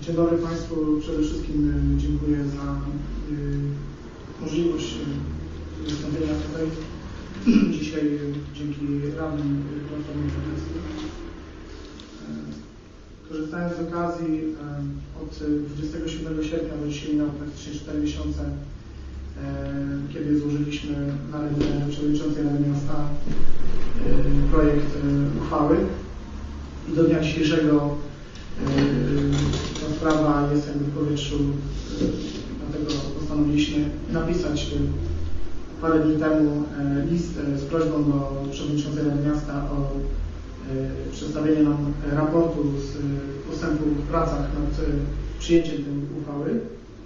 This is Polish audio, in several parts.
Dzień dobry Państwu. Przede wszystkim y, dziękuję za y, możliwość y, wystąpienia tutaj dzisiaj dzięki radnym Platformy Obywatelskiej. Korzystając z okazji od y, 27 sierpnia do dzisiaj minęło praktycznie 4 miesiące, kiedy złożyliśmy na ręce Przewodniczącej Rady Miasta projekt uchwały i do dnia dzisiejszego sprawa jest jakby w powietrzu, yy, dlatego postanowiliśmy napisać yy, parę dni temu yy, list yy, z prośbą do przewodniczącej Rady Miasta o yy, przedstawienie nam raportu z postępu w pracach nad przyjęciem tej uchwały,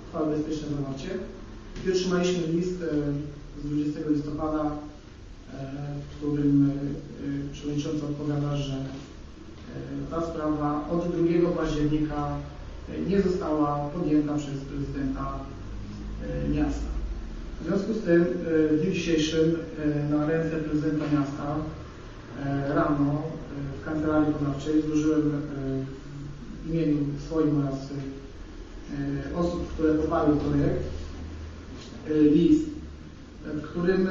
uchwały Bezpieczne Zawarcie. I otrzymaliśmy list z 20 listopada, w którym przewodnicząca odpowiada, że E, ta sprawa od 2 października e, nie została podjęta przez prezydenta e, miasta. W związku z tym w dniu dzisiejszym na ręce prezydenta miasta rano w kancelarii wykonawczej złożyłem w imieniu swoim oraz osób, które poparły projekt list, w którym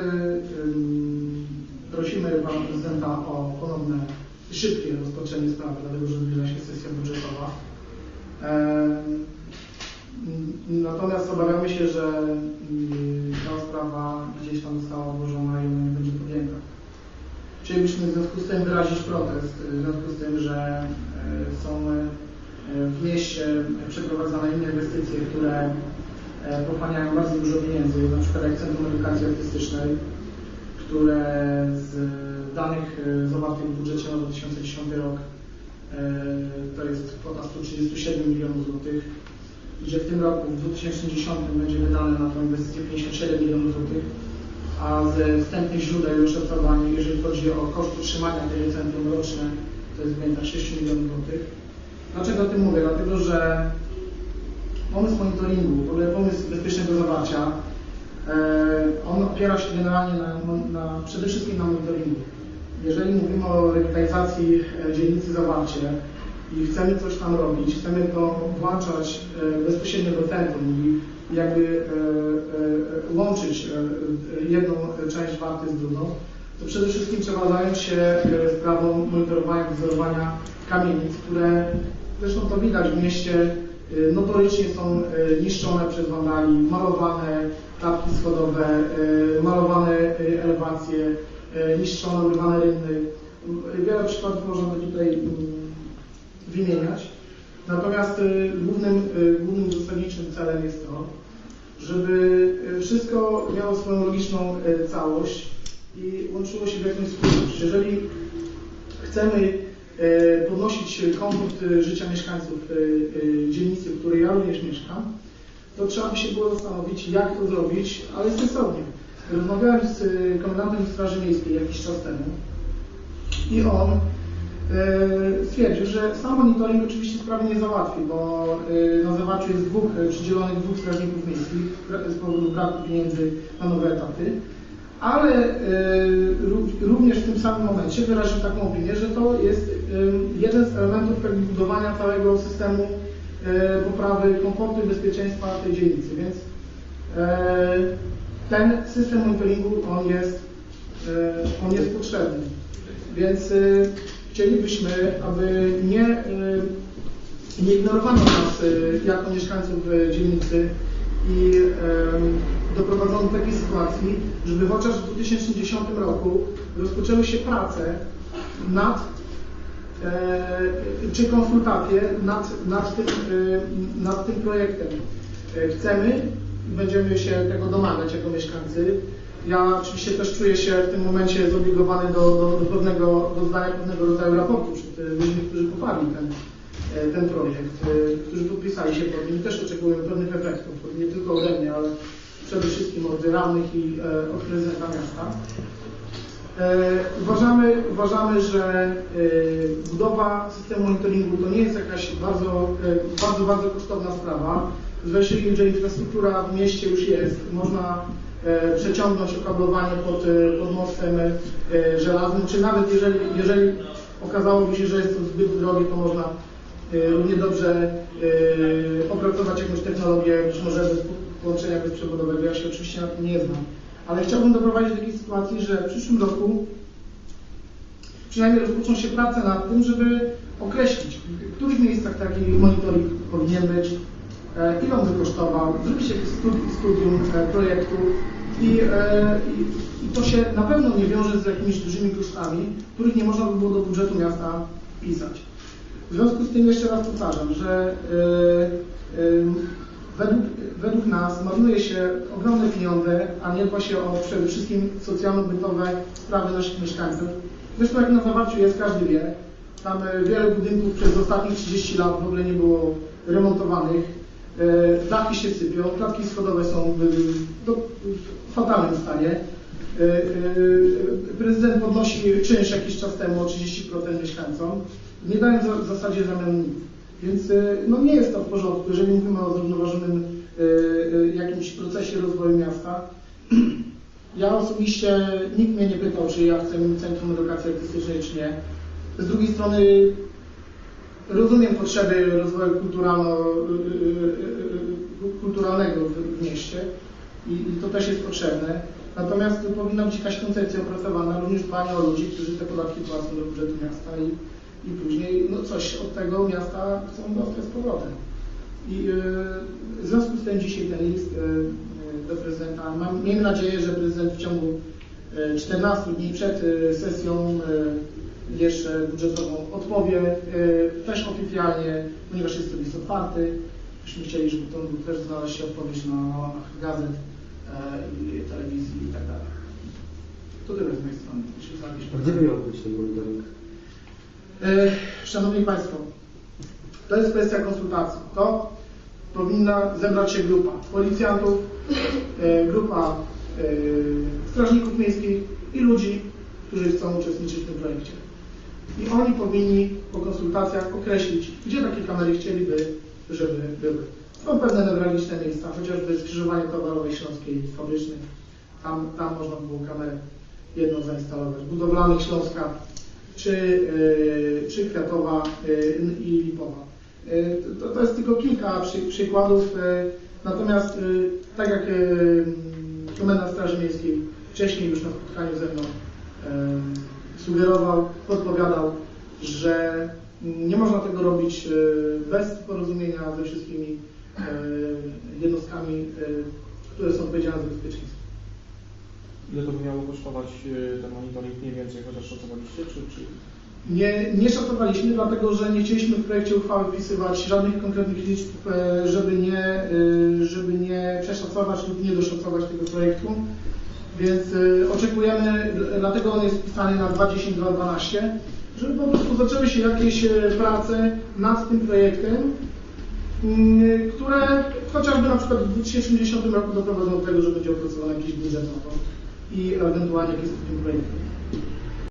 prosimy pana prezydenta o ponowne szybkie rozpoczęcie sprawy, dlatego że zbliża się sesja budżetowa. Natomiast obawiamy się, że mm, ta sprawa gdzieś tam została odłożona i ona nie będzie podjęta. Chcielibyśmy w związku z tym wyrazić protest, w związku z tym, że e, są e, w mieście przeprowadzane inne inwestycje, które e, pochłaniają bardzo dużo pieniędzy, na przykład jak Centrum Edukacji Artystycznej, które z danych zawartych w budżecie na 2010 rok to jest kwota 137 milionów złotych i że w tym roku, w 2010 będzie wydane na tę inwestycję 57 milionów złotych, a ze wstępnych źródeł oszacowań, jeżeli chodzi o koszt utrzymania tego centrum roczne, to jest w granicach 6 milionów złotych. Dlaczego o tym mówię? Dlatego, że pomysł monitoringu, w ogóle pomysł bezpiecznego zawarcia, e, on opiera się generalnie na, na, przede wszystkim na monitoringu. Jeżeli mówimy o rewitalizacji e, dzielnicy Zawarcie i chcemy coś tam robić, chcemy to włączać e, bezpośrednio do centrum i jakby e, łączyć jedną część Warty z drugą, to przede wszystkim trzeba zająć się sprawą monitorowania, wzorowania kamienic, które zresztą to widać w mieście, notorycznie są niszczone przez wandali, malowane klapki schodowe, malowane elewacje, e, niszczone, urywane rynny. Wiele przykładów można by tutaj mm, wymieniać. Natomiast y, głównym, y, głównym zasadniczym celem jest to, żeby wszystko miało swoją logiczną całość i łączyło się w jakąś spójność. Jeżeli chcemy podnosić komfort życia mieszkańców dzielnicy, w której ja również mieszkam, to trzeba by się było zastanowić, jak to zrobić, ale sensownie. Rozmawiałem z y, komendantem Straży Miejskiej jakiś czas temu i on e, stwierdził, że sam monitoring oczywiście sprawy nie załatwi, bo e, na zawarciu jest dwóch przydzielonych dwóch strażników miejskich z powodu braku pieniędzy na nowe etaty, ale ró- również w tym samym momencie wyraził taką opinię, że to jest jeden z elementów budowania całego systemu poprawy komfortu i bezpieczeństwa tej dzielnicy, więc ten system monitoringu on jest, e, on jest potrzebny. Więc y, chcielibyśmy, aby nie, y, nie ignorowano nas jako mieszkańców dzielnicy i doprowadzono do takiej sytuacji, żeby chociaż w 2010 roku rozpoczęły się prace nad e, czy konsultacje nad, nad, tym, nad tym projektem. E, Chcemy będziemy się tego domagać jako mieszkańcy. Ja oczywiście też czuję się w tym momencie zobligowany do, do, do, pewnego, do zdania pewnego rodzaju raportu przed e, ludźmi, którzy poparli ten, e, ten projekt, e, którzy podpisali się pod nim też oczekujemy pewnych efektów, nie tylko ode mnie, ale przede wszystkim od radnych i od prezydenta miasta. Uważamy, uważamy, że budowa systemu monitoringu to nie jest jakaś bardzo, bardzo, bardzo kosztowna sprawa. Zwłaszcza jeżeli infrastruktura w mieście już jest, można e, przeciągnąć okablowanie pod, e, pod mostem e, żelaznym, czy nawet jeżeli, jeżeli okazałoby się, że jest to zbyt drogie, to można równie dobrze opracować jakąś technologię, być może bez połączenia bezprzewodowego. Ja się oczywiście na tym nie znam. Ale chciałbym doprowadzić do takiej sytuacji, że w przyszłym roku przynajmniej rozpoczną się prace nad tym, żeby określić, w których miejscach taki monitoring powinien być, ile on by kosztował, zrobić jakieś studi- studium e, projektu i, e, i, i to się na pewno nie wiąże z jakimiś dużymi kosztami, których nie można by było do budżetu miasta pisać. W związku z tym jeszcze raz powtarzam, że e, e, według, według nas marnuje się ogromne pieniądze, a nie dba się o przede wszystkim socjalno-bytowe sprawy naszych mieszkańców. Zresztą jak na zawarciu jest, każdy wie, tam e, wiele budynków przez ostatnich 30 lat w ogóle nie było remontowanych, e, dachy się sypią, klatki schodowe są w, fatalnym stanie. E, e, Prezydent podnosi czynsz jakiś czas temu o 30% mieszkańcom, nie dając w zasadzie zamian nic. Więc e, no nie jest to w porządku, jeżeli mówimy o zrównoważonym e, e, jakimś procesie rozwoju miasta. Ja osobiście, nikt mnie nie pytał, czy ja chcę Centrum Edukacji Artystycznej, czy nie. Z drugiej strony rozumiem potrzeby rozwoju kulturalno, kulturalnego w, mieście i, i to też jest potrzebne. Natomiast powinna być jakaś koncepcja opracowana, również dbanie o ludzi, którzy te podatki płacą do budżetu miasta i, i później no coś od tego miasta chcą dostać z powrotem. I yy, w związku z tym dzisiaj ten list yy, do prezydenta. Mam, miejmy nadzieję, że prezydent w ciągu yy, 14 dni przed sesją jeszcze budżetową odpowie yy, też oficjalnie, ponieważ jest to list otwarty. Byśmy chcieli, żeby to też znaleźć się odpowiedź na łamach gazet yy, i telewizji i tak dalej. To tyle z mojej strony. Gdzie miał być ten monitoring? E, Szanowni Państwo, to jest kwestia konsultacji. To powinna zebrać się grupa policjantów, e, grupa e, strażników miejskich i ludzi, którzy chcą uczestniczyć w tym projekcie. I oni powinni po konsultacjach określić, gdzie takie kamery chcieliby, żeby były. Są pewne newralgiczne miejsca, chociażby skrzyżowanie towarowej śląskiej fabrycznej. Tam, tam można było kamerę jedną zainstalować. Budowlanych Śląska czy, y, czy Kwiatowa y, i Lipowa. Y, To, to jest tylko kilka przy, przykładów, natomiast tak jak y, Komendant Straży Miejskiej wcześniej już na spotkaniu ze mną sugerował, podpowiadał, że nie można tego robić y, bez porozumienia ze wszystkimi y, jednostkami, y, które są odpowiedzialne za bezpieczeństwo. Ile to by miało kosztować ten monitoring mniej więcej, chociaż szacowaliście, czy, czy Nie, nie szacowaliśmy, dlatego że nie chcieliśmy w projekcie uchwały wpisywać żadnych konkretnych liczb, e, żeby nie, e, żeby nie przeszacować lub nie doszacować tego projektu. Więc e, oczekujemy, dlatego on jest wpisany na 2.10.2.12, żeby po prostu zaczęły się jakieś e, prace nad tym projektem, mm, które chociażby na przykład w 2010 roku doprowadzą do tego, że będzie opracowany jakiś budżet na to i ewentualnie jakiś z tym projektem.